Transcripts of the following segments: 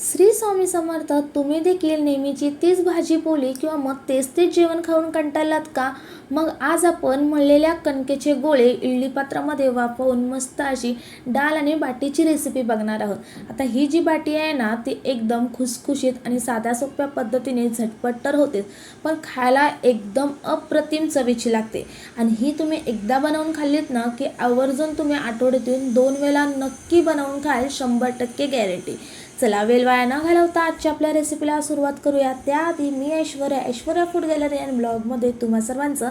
श्री स्वामी समर्थ तुम्ही देखील नेहमीची तीच भाजी पोली किंवा मग तेच तेच जेवण खाऊन कंटाळलात का? मग आज आपण मळलेल्या कणकेचे गोळे इडली पात्रामध्ये वाफवून मस्त अशी डाळ आणि बाटीची रेसिपी बघणार आहोत. आता ही जी बाटी आहे ना ती एकदम खुसखुशीत आणि साध्या सोप्या पद्धतीने झटपट तर होते पण खायला एकदम अप्रतिम चवीची लागते. आणि ही तुम्ही एकदा बनवून खाल्लीत ना की आवर्जून तुम्ही आठवड्यातून दोन वेळा नक्की बनवून खाल शंभर टक्के गॅरंटी चला वेल वाया न घालवता आजच्या आपल्या रेसिपीला सुरुवात करूया. त्याआधी मी Aishwarya Aishwarya food gallery and ब्लॉगमध्ये तुम्हा सर्वांचं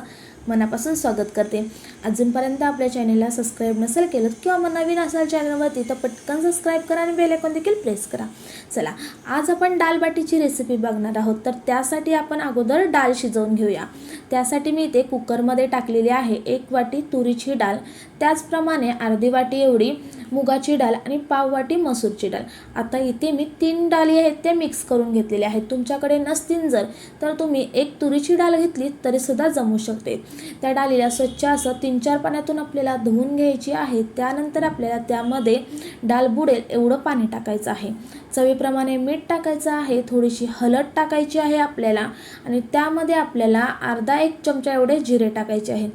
मनापासून स्वागत करते. अजूनपर्यंत आपल्या चॅनेलला सबस्क्राईब नसेल केलं किंवा मग नवीन असाल चॅनलवरती तर पटकन सबस्क्राईब करा आणि बेल देखील प्रेस करा. चला आज आपण डाळ बाटीची रेसिपी बघणार आहोत. तर त्यासाठी आपण अगोदर डाळ शिजवून घेऊया. त्यासाठी मी इथे कुकरमध्ये टाकलेली आहे एक वाटी तुरीची डाळ. त्याचप्रमाणे अर्धी वाटी एवढी मुगाची डाळ आणि पाववाटी मसूरची डाळ आता इथे मी तीन डाळी आहेत त्या मिक्स करून घेतलेल्या आहेत. तुमच्याकडे नसतील जर तर तुम्ही एक तुरीची डाळ घेतली तरीसुद्धा जमू शकते. त्या डाळीला स्वच्छ असं तीन चार पाण्यातून आपल्याला धुवून घ्यायची आहे. त्यानंतर आपल्याला त्यामध्ये डाळ बुडेल एवढं पाणी टाकायचं आहे. चवीप्रमाणे मीठ टाकायचं आहे थोडीशी हळद टाकायची आहे आपल्याला आणि त्यामध्ये आपल्याला अर्धा एक चमचा एवढे जिरे टाकायचे आहेत.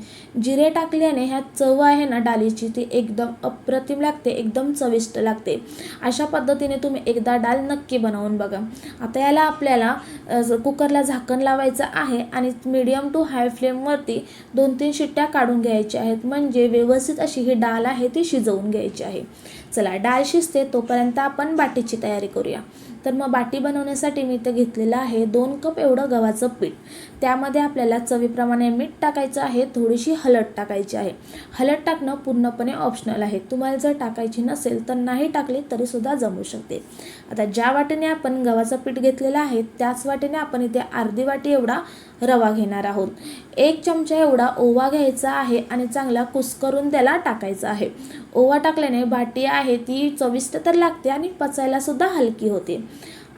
जिरे टाकल्याने ह्या चव आहे ना डाळीची ती एकदम अप्रतिम लागते एकदम चविष्ट लागते. अशा पद्धतीने तुम्ही एकदा डाळ नक्की बनवून बघा. आता याला आपल्याला कुकरला झाकण लावायचं आहे आणि मीडियम टू हाय फ्लेमवरती दोन तीन शिट्ट्या काढून घ्यायच्या आहेत. म्हणजे व्यवस्थित अशी ही डाळ आहे ती शिजवून घ्यायची आहे. चला डाळ शिजते तोपर्यंत आपण बाटीची तयारी करूया. तर मग बाटी बनवण्यासाठी मी इथे घेतलेलं आहे दोन कप एवढं गव्हाचं पीठ. त्यामध्ये आपल्याला चवीप्रमाणे मीठ टाकायचं आहे थोडीशी हळद टाकायची आहे. हळद टाकणं पूर्णपणे ऑप्शनल आहे. तुम्हाला जर टाकायची नसेल तर नाही टाकली तरीसुद्धा जमू शकते. आता ज्या वाटेने आपण गव्हाचं पीठ घेतलेलं आहे त्याच वाटेने आपण इथे अर्धी वाटी एवढा रवा घेणार आहोत. एक चमचा एवढा ओवा घ्यायचा आहे आणि चांगला कुस्करून त्याला टाकायचा आहे. ओवा टाकल्याने बाटी आहे ती चविष्ट तर लागते आणि पचायलासुद्धा हलकी होते.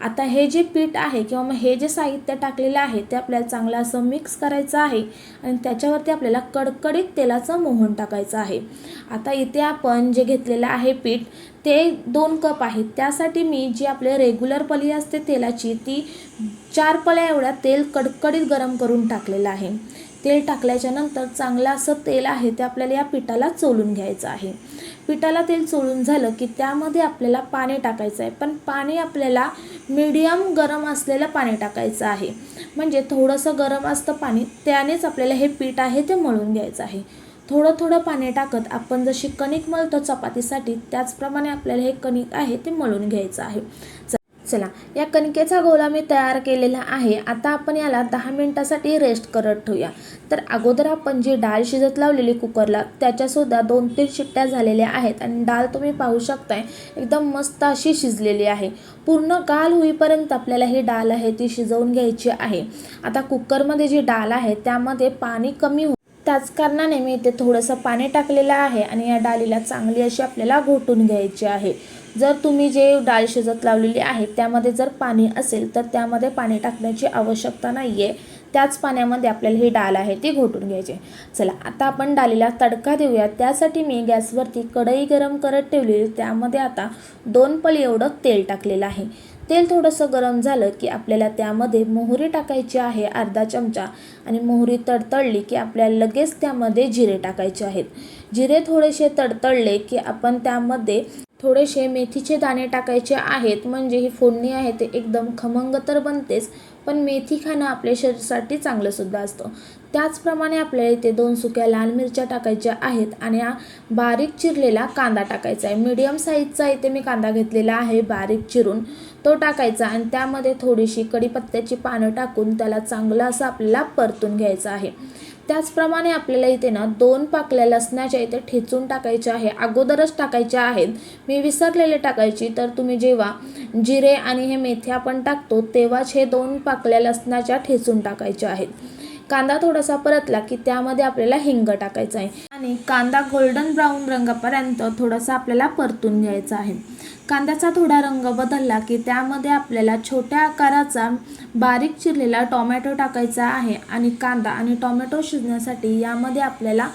आता हे जे पीठ आहे किंवा मग हे जे साहित्य टाकलेलं आहे ते आपल्याला चांगलं असं मिक्स करायचं आहे आणि त्याच्यावरती आपल्याला कडकडीत तेलाचं मोहन टाकायचं आहे. आता इथे आपण जे घेतलेलं आहे पीठ ते दोन कप आहेत. त्यासाठी मी जी आपले रेग्युलर पली असते तेलाची ती चार पळ्या एवढ्या तेल कडकडीत गरम करून टाकलेलं आहे. तेल टाकल्याच्या नंतर चांगलं असं तेल आहे ते आपल्याला या पिठाला चोलून घ्यायचं आहे. पिठाला तेल चोळून झालं की त्यामध्ये आपल्याला पाणी टाकायचं आहे. पण पाणी आपल्याला मीडियम गरम असलेलं पाणी टाकायचं आहे. म्हणजे थोडंसं गरम असतं पाणी त्यानेच आपल्याला हे पीठ आहे ते मळून घ्यायचं आहे. थोडं थोडं पाणी टाकत आपण जशी कणिक मळतो चपातीसाठी त्याचप्रमाणे आपल्याला हे कणिक आहे ते मळून घ्यायचं आहे. चला. या कणकेचा गोळा मी तयार केलेला आहे. आता आपण याला दहा मिनटासाठी रेस्ट करत ठेवूया. तर अगोदर आपण जी डाळ शिजत लावलेली कुकरला त्याच्यासुद्धा दोन तीन शिट्ट्या झालेल्या आहेत आणि डाळ तुम्ही पाहू शकताय एकदम मस्त अशी शिजलेली आहे. पूर्ण गाल होईपर्यंत आपल्याला ही डाळ आहे ती शिजवून घ्यायची आहे. आता कुकरमध्ये जी डाळ आहे त्यामध्ये पाणी कमी हो त्याच कारणाने मी इथे थोडंसं पाणी टाकलेलं आहे आणि या डाळीला चांगली अशी आपल्याला घोटून घ्यायची आहे. जर तुम्ही जे डाळ शिजत लावलेली आहे त्यामध्ये जर पाणी असेल तर त्यामध्ये पाणी टाकण्याची आवश्यकता नाही आहे त्याच पाण्यामध्ये आपल्याला ही डाळ आहे ती घोटून घ्यायची. चला आता आपण डाळीला तडका देऊया. त्यासाठी मी गॅसवरती कढई गरम करत ठेवलेली त्यामध्ये आता दोन पळी एवढं तेल टाकलेलं आहे. तेल थोडंसं गरम झालं की आपल्याला त्यामध्ये मोहरी टाकायची आहे अर्धा चमचा. आणि मोहरी तडतडली की आपल्याला लगेच त्यामध्ये जिरे टाकायचे आहेत. जिरे थोडेसे तडतडले की आपण त्यामध्ये थोडेसे मेथीचे दाणे टाकायचे आहेत. म्हणजे ही फोडणी आहे ते एकदम खमंग तर बनतेच पण मेथी खाणं आपल्या शरीरासाठी चांगलंसुद्धा असतं. त्याचप्रमाणे आपल्याला इथे दोन सुक्या लाल मिरच्या टाकायच्या आहेत आणि हा बारीक चिरलेला कांदा टाकायचा आहे. मीडियम साईजचा इथे मी कांदा घेतलेला आहे बारीक चिरून. तो टाकायचा आणि त्यामध्ये थोडीशी कढीपत्त्याची पानं टाकून त्याला चांगलं असं आपल्याला परतून घ्यायचं आहे. त्याचप्रमाणे आपल्याला इथे ना दोन पाकल्या लसणाच्या इथे ठेचून टाकायच्या आहे. अगोदरच टाकायच्या आहेत. मी विसरलेले टाकायची. तर तुम्ही जेव्हा जिरे आणि हे मेथी आपण टाकतो तेव्हाच हे दोन पाकल्या लसणाच्या ठेचून टाकायच्या आहेत. कांदा थोडासा परतला की त्यामध्ये आपल्याला हिंग टाकायचा आहे. आणि कांदा गोल्डन ब्राऊन रंगापर्यंत थोडासा आपल्याला परतून घ्यायचा आहे. कांद्याचा थोडा रंग बदलला की त्यामध्ये आपल्याला छोट्या आकाराचा बारीक चिरलेला टोमॅटो टाकायचा आहे आणि कांदा आणि टोमॅटो शिजण्यासाठी यामध्ये आपल्याला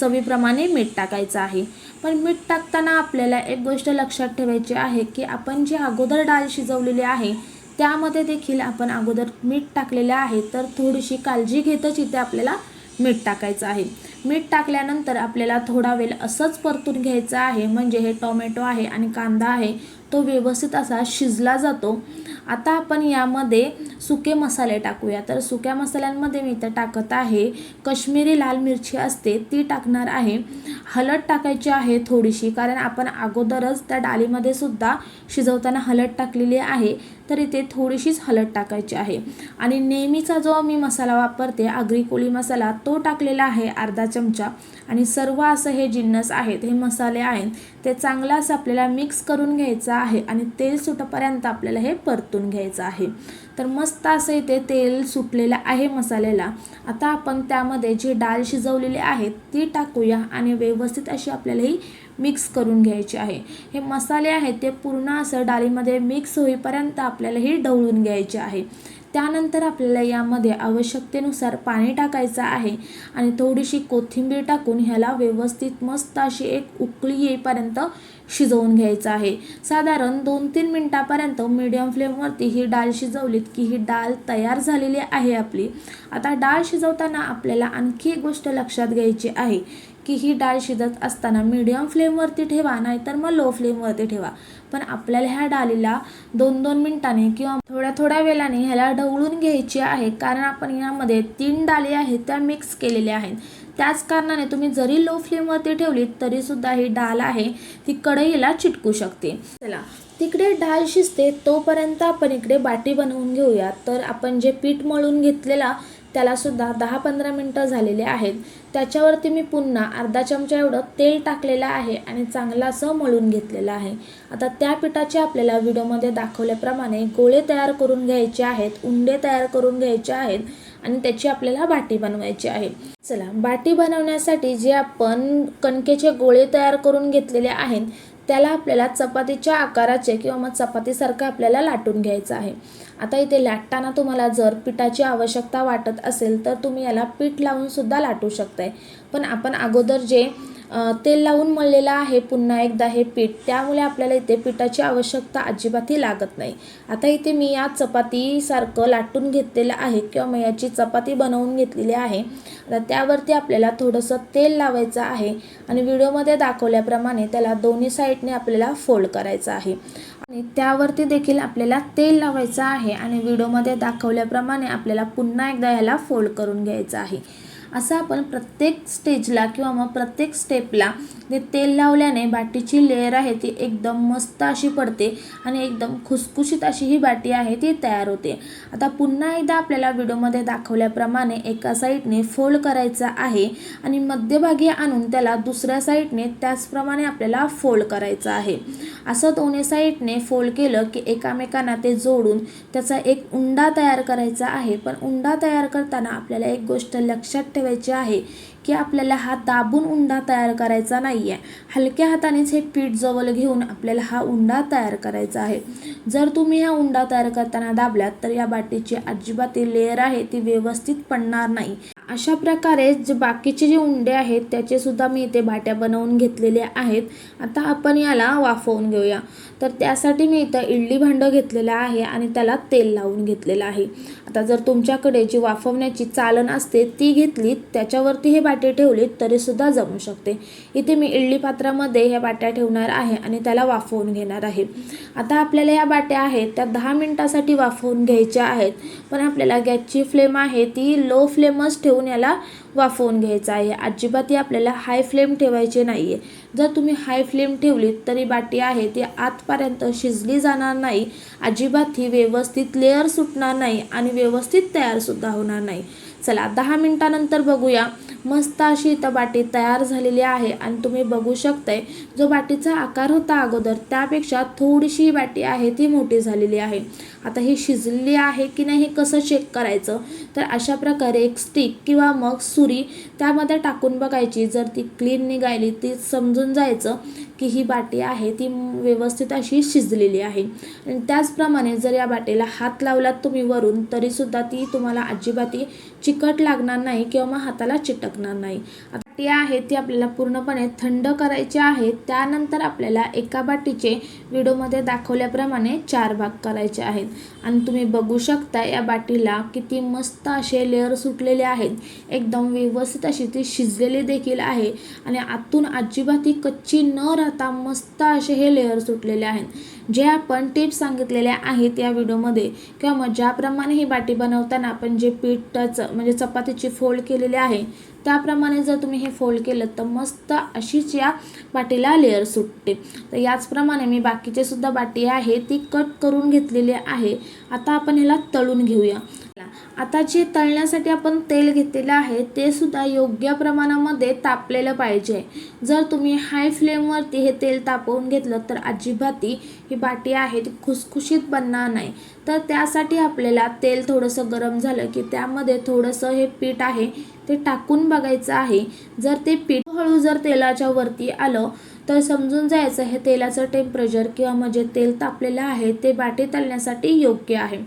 चवीप्रमाणे मीठ टाकायचं आहे. पण मीठ टाकताना आपल्याला एक गोष्ट लक्षात ठेवायची आहे की आपण जी अगोदर डाळ शिजवलेली आहे त्यामध्ये देखील आपण अगोदर मीठ टाकलेले आहे तर थोडीशी काळजी घेतच इथे आपल्याला मीठ टाकायचं आहे. मीठ टाकल्यानंतर आपल्याला थोडा वेळ असंच परतून घ्यायचं आहे म्हणजे हे टोमॅटो आहे आणि कांदा आहे तो व्यवस्थित असा शिजला जातो. आता आपण यामध्ये सुके मसाले टाकूया. तर सुक्या मसाल्यांमध्ये मी इथं टाकत आहे कश्मीरी लाल मिरची असते ती टाकणार आहे. हळद टाकायची आहे थोडीशी कारण आपण अगोदरच त्या डाळीमध्ये सुद्धा शिजवताना हळद टाकलेली आहे. तर इथे थोडीशीच हळद टाकायची आहे. आणि नेहमीचा जो मी मसाला वापरते आगरी कोळी मसाला तो टाकलेला आहे अर्धा चमचा. आणि सर्व असं हे जिन्नस आहेत हे मसाले आहेत ते चांगलं असं आपल्याला मिक्स करून घ्यायचं आहे आणि तेल सुटपर्यंत आपल्याला हे परतून घ्यायचं आहे. तर मस्त असं इथे तेल सुटलेलं आहे मसाल्याला. आता आपण त्यामध्ये जी डाळ शिजवलेली आहे ती टाकूया आणि व्यवस्थित अशी आपल्याला ही मिक्स करून घ्यायचे आहे. हे मसाले आहेत ते पूर्ण असं डाळीमध्ये मिक्स होईपर्यंत आपल्याला ही ढवळून घ्यायचे आहे. त्यानंतर आपल्याला यामध्ये आवश्यकतेनुसार पाणी टाकायचं आहे आणि थोडीशी कोथिंबीर टाकून ह्याला व्यवस्थित मस्त अशी एक उकळी येईपर्यंत शिजवून घ्यायचं आहे. साधारण दोन तीन मिनटापर्यंत मीडियम फ्लेमवरती ही डाळ शिजवलीत की ही डाळ तयार झालेली आहे आपली. आता डाळ शिजवताना आपल्याला आणखी एक गोष्ट लक्षात घ्यायची आहे. की ही डाळ शिजत असताना मीडियम फ्लेमवरती ठेवा नाहीतर मग लो फ्लेमवरती ठेवा. पण आपल्याला ह्या डाळीला दोन दोन मिनिटांनी किंवा थोड्या थोड्या वेळाने ह्याला ढवळून घ्यायची आहे. कारण आपण यामध्ये तीन डाळी आहेत त्या मिक्स केलेल्या आहेत. त्याच कारणाने तुम्ही जरी लो फ्लेमवरती ठेवली तरीसुद्धा ही डाळ आहे ती कढईला चिटकू शकते. चला तिकडे डाळ शिजते तोपर्यंत आपण इकडे बाटी बनवून घेऊया. तर आपण जे पीठ मळून घेतलेला त्यालासुद्धा दहा पंधरा मिनटं झालेले आहेत. त्याच्यावरती मी पुन्हा अर्धा चमचा एवढं तेल टाकलेलं आहे आणि चांगला असं मळून घेतलेलं आहे. आता त्या पिठाचे आपल्याला व्हिडिओमध्ये दाखवल्याप्रमाणे गोळे तयार करून घ्यायचे आहेत उंडे तयार करून घ्यायचे आहेत आणि त्याची आपल्याला बाटी बनवायची आहे. चला बाटी बनवण्यासाठी जे आपण कणकेचे गोळे तयार करून घेतलेले आहेत त्याला आपल्याला चपातीच्या आकाराचे किंवा मग चपातीसारखं आपल्याला लाटून घ्यायचं आहे. आता इथे लाटताना तुम्हाला जर पिठाची आवश्यकता वाटत असेल तर तुम्ही याला पीठ लावून सुद्धा लाटू शकताय. पण आपण अगोदर जे तेल लावून मळलेलं आहे. पुन्हा एकदा हे पीठ. त्यामुळे आपल्याला इथे पिठाची आवश्यकता अजिबातही लागत नाही. आता इथे मी या चपातीसारखं लाटून घेतलेलं आहे किंवा मग याची चपाती बनवून घेतलेली आहे. आता त्यावरती आपल्याला थोडंसं तेल लावायचं आहे आणि व्हिडिओमध्ये दाखवल्याप्रमाणे त्याला दोन्ही साईडने आपल्याला फोल्ड करायचं आहे. आणि त्यावरती देखील आपल्याला तेल लावायचं आहे आणि व्हिडिओमध्ये दाखवल्याप्रमाणे आपल्याला पुन्हा एकदा ह्याला फोल्ड करून घ्यायचं आहे. असं आपण प्रत्येक स्टेजला किंवा मग प्रत्येक स्टेपला ते तेल लावल्याने बाटीची लेअर आहे ती एकदम मस्त अशी पडते आणि एकदम खुसखुशीत अशी ही बाटी आहे ती तयार होते. आता पुन्हा एकदा आपल्याला व्हिडिओमध्ये दाखवल्याप्रमाणे एका साईडने फोल्ड करायचा आहे आणि मध्यभागी आणून त्याला दुसऱ्या साईडने त्याचप्रमाणे आपल्याला फोल्ड करायचं आहे. असं दोन्ही साईडने फोल्ड केलं की एकामेकांना ते जोडून त्याचा एक उंडा तयार करायचा आहे. पण उंडा तयार करताना आपल्याला एक गोष्ट लक्षात ठेवायची आहे की आपल्याला हा दाबून उंडा तयार करायचा नाही आहे हलक्या हातानेच हे पीठ जवळ घेऊन आपल्याला हा उंडा तयार करायचा आहे. जर तुम्ही हा उंडा तयार करताना दाबलात तर या बाटीची अजिबात लेअर आहे ती व्यवस्थित पडणार नाही. अशा प्रकारे जे बाकीचे जे उंडे आहेत त्याचे सुद्धा मी इथे बाट्या बनवून घेतलेले आहेत. आता आपण याला वाफवून घेऊया. तर त्यासाठी मी इथं इडली भांडं घेतलेलं आहे आणि त्याला तेल लावून घेतलेलं आहे. आता जर तुमच्याकडे जी वाफवण्याची चालन असते ती घेतली त्याच्यावरती हे बाटे ठेवले तरीसुद्धा जमू शकते. इथे मी इडली पात्रामध्ये ह्या बाट्या ठेवणार आहे आणि त्याला वाफवून घेणार आहे. आता आपल्याला या बाट्या आहेत त्या दहा मिनटासाठी वाफवून घ्यायच्या आहेत. पण आपल्याला गॅसची फ्लेम आहे ती लो फ्लेमच ठेवून याला वाफवून घ्यायचं आहे. अजिबात ही आपल्याला हाय फ्लेम ठेवायचे नाही आहे जर तुम्ही हाय फ्लेम ठेवलीत तरी बाटी आहे ती आतपर्यंत शिजली जाणार नाही. अजिबात ही व्यवस्थित लेअर सुटणार नाही आणि व्यवस्थित तयारसुद्धा होणार नाही. चला दहा मिनटानंतर बघूया. मस्त अशी इथं बाटी तयार झालेली आहे आणि तुम्ही बघू शकताय जो बाटीचा आकार होता अगोदर त्यापेक्षा थोडीशी ही बाटी आहे ती मोठी झालेली आहे. आता ही शिजलेली आहे की नाही हे कसं चेक करायचं? तर अशा प्रकारे एक स्टिक किंवा मग सुरी त्यामध्ये टाकून बघायची. जर ती क्लीन निघाली ती समजून जायचं की ही बाटी आहे ती व्यवस्थित अशी शिजलेली आहे. आणि त्याचप्रमाणे जर या बाटीला हात लावलात तुम्ही वरून तरीसुद्धा ती तुम्हाला अजिबाती चिकट लागणार नाही किंवा मग हाताला चिटक नाही. आता आहेत आहे ती आपल्याला पूर्णपणे थंड करायची आहे त्यानंतर आपल्याला एका बाटीचे व्हिडिओमध्ये दाखवल्याप्रमाणे चार भाग करायचे आहेत. आणि तुम्ही बघू शकता या बाटीला किती मस्त असे लेअर सुटलेले आहेत. एकदम व्यवस्थित अशी ती शिजलेली देखील आहे. आणि आतून अजिबात ती कच्ची न राहता मस्त असे हे लेअर सुटलेले आहेत. जे आपण टिप्स सांगितलेल्या आहेत या व्हिडिओमध्ये किंवा मग ज्याप्रमाणे ही बाटी बनवताना आपण जे पीठाचं म्हणजे चपातीची फोल्ड केलेली आहे त्याप्रमाणे जर तुम्ही हे फोल्ड केलं तर मस्त अशीच या बाटीला लेअर सुटते. तर याचप्रमाणे मी बाकीचे सुद्धा बाटी आहे ती कट करून घेतलेली आहे. आता आपण ह्याला तळून घेऊया. आता जे तळण्यासाठी आपण तेल घेतलेलं आहे ते सुद्धा योग्य प्रमाणामध्ये तापलेलं पाहिजे. जर तुम्ही हाय फ्लेमवरती हे तेल तापवून घेतलं तर अजिबाती ही बाटी आहे ती खुसखुशीत बनणार नाही. तर त्यासाठी आपल्याला तेल थोडंसं गरम झालं की त्यामध्ये थोडंसं हे पीठ आहे ते टाकून बघायचं आहे. जर ते पीठ हळू जर तेलाच्या वरती आलं तर समजून जायचं हे तेलाचं टेम्परेचर किंवा म्हणजे तेल तापलेलं आहे ते बाटी तळण्यासाठी योग्य आहे.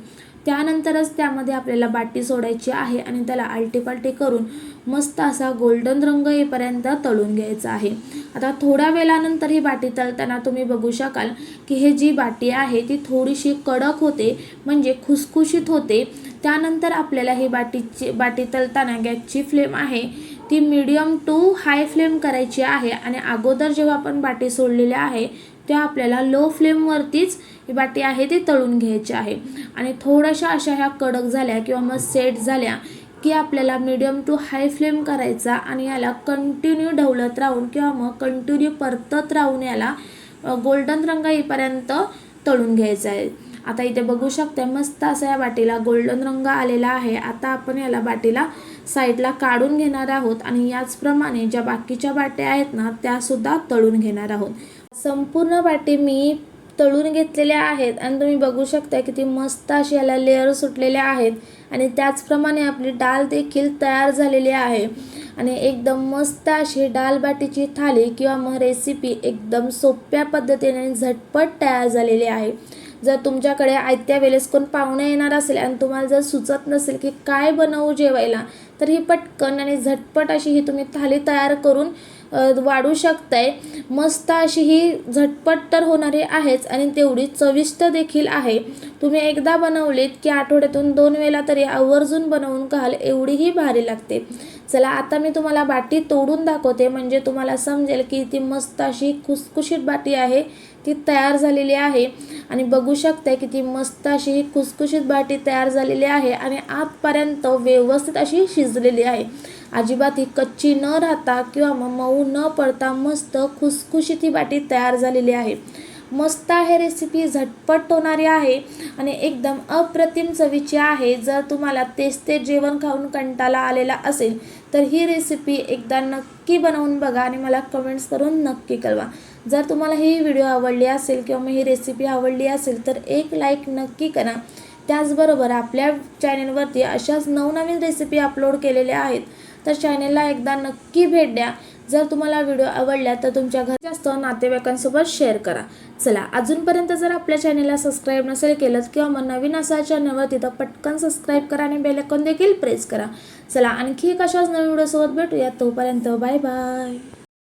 त्यानंतरच त्यामध्ये आपल्याला बाटी सोडायची आहे आणि त्याला आलटीपालटी करून मस्त असा गोल्डन रंग येईपर्यंत तळून घ्यायचा आहे. आता थोड्या वेळानंतर ही बाटी तळताना तुम्ही बघू शकाल की हे जी बाटी आहे ती थोडीशी कडक होते म्हणजे खुसखुशीत होते. त्यानंतर आपल्याला ही बाटीची बाटी तळताना गॅसची फ्लेम आहे. ती मीडियम टू हाय फ्लेम करायची आहे आणि अगोदर जेव्हा आपण बाटी सोडलेली आहे तेव्हा आपल्याला लो फ्लेमवरतीच ही बाटी आहे ती तळून घ्यायची आहे. आणि थोड्याशा अशा ह्या कडक झाल्या किंवा मग सेट झाल्या की आपल्याला मीडियम टू हाय फ्लेम करायचा आणि याला कंटिन्यू ढवळत राहून किंवा मग कंटिन्यू परतत राहून याला गोल्डन रंग येईपर्यंत तळून घ्यायचं आहे. आता इथे बघू शकते मस्त असा या बाटीला गोल्डन रंग आलेला आहे. आता आपण याला बाटीला साईडला काढून घेणार आहोत आणि याचप्रमाणे ज्या बाकीच्या बाट्या आहेत ना त्यासुद्धा तळून घेणार आहोत. संपूर्ण बाटी मी तळून घेतलेल्या आहेत आणि तुम्ही बघू शकता किती मस्त अशी याला लेअर सुटलेल्या आहेत आणि त्याचप्रमाणे आपली डाल देखील तयार झालेली आहे. आणि एकदम मस्त अशी डाल बाटीची थाली किंवा मग रेसिपी एकदम सोप्या पद्धतीने झटपट तयार झालेली आहे. जर तुमच्याकडे आयत्या वेळेस कोण पाहुणे येणार असेल आणि तुम्हाला जर सुचत नसेल की काय बनवू जेवायला तर ही पटकन आणि झटपट अशी ही तुम्ही थाली तयार करून वाढू शकताय. मस्त अशी ही झटपट तर होणारी आहेच आणि तेवढी चविष्ट देखील आहे. तुम्ही एकदा बनवलीत की आठवड्यातून दोन वेळा तरी आवर्जून बनवून खाल एवढीही भारी लागते. चला आता मी तुम्हाला बाटी तोडून दाखवते. म्हणजे तुम्हाला समजेल की ती मस्त अशी खुसखुशीत बाटी आहे. ती तयार झालेली आहे. आणि बघू शकताय की ती मस्त अशी ही खुसखुशीत बाटी तयार झालेली आहे आणि आतपर्यंत व्यवस्थित अशी शिजलेली आहे. अजिबात ही कच्ची न राहता किंवा मग मऊ न पडता मस्त खुसखुशीत ही बाटी तयार झालेली आहे. मस्त आहे रेसिपी झटपट होणारी आहे आणि एकदम अप्रतिम चवीची आहे. जर तुम्हाला तेच ते जेवण खाऊन कंटाळा आलेला असेल तर ही रेसिपी एकदा नक्की बनवून बघा आणि मला कमेंट्स करून नक्की कळवा. जर तुम्हाला ही व्हिडिओ आवडली असेल किंवा मग ही रेसिपी आवडली असेल तर एक लाईक नक्की करा. त्याचबरोबर आपल्या चॅनेलवरती अशाच नवनवीन रेसिपी अपलोड केलेल्या आहेत तर चॅनेलला एकदा नक्की भेट द्या. जर तुम्हाला व्हिडिओ आवडला तर तुमच्या घर जास्त नातेवाईकांसोबत शेअर करा. चला अजूनपर्यंत जर आपल्या चॅनेलला सबस्क्राईब नसेल केलं किंवा मग नवीन असा चॅनलवर तिथं पटकन सबस्क्राईब करा आणि बेलकॉन देखील प्रेस करा. चला आणखी एक अशाच नवीन व्हिडिओसोबत भेटूया तोपर्यंत बाय बाय